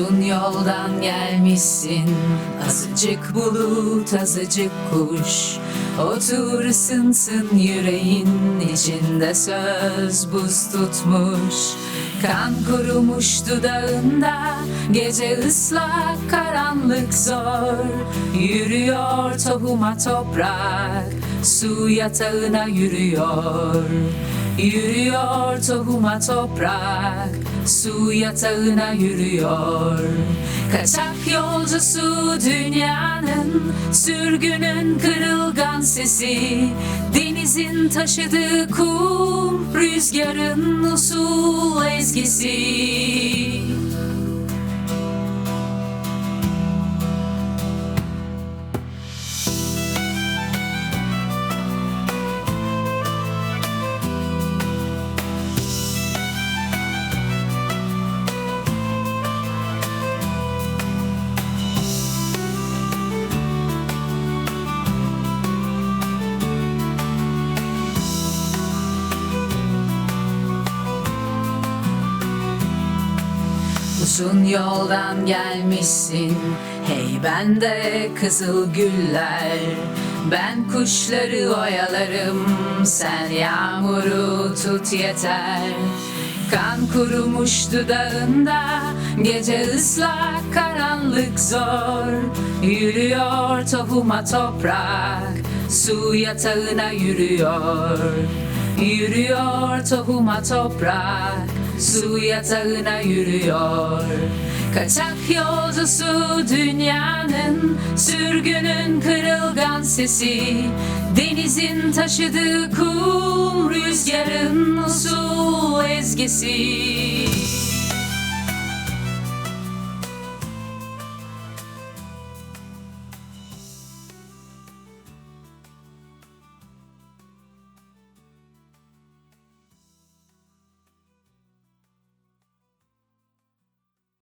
yoldan gelmişsin. Azıcık bulut azıcık kuş. Otur ısınsın yüreğin içinde söz buz tutmuş. Kan kurumuş dudağında Gece ıslak karanlık zor. Yürüyor tohuma toprak Su yatağına yürüyor Yürüyor tohuma toprak Su yatağına yürüyor. Kaçak yolcusu dünyanın Sürgünün kırılgan sesi. Denizin taşıdığı kum Rüzgarın usul ezgisi Uzun yoldan gelmişsin. Hey ben de kızıl güller. Ben kuşları oyalarım. Sen yağmuru tut yeter. Kan kurumuş dudağında Gece ıslak karanlık zor. Yürüyor tohuma toprak Su yatağına yürüyor. Yürüyor tohuma toprak Su yatağına yürüyor. Kaçak yolcusu dünyanın Sürgünün kırılgan sesi. Denizin taşıdığı kum Rüzgarın usul ezgisi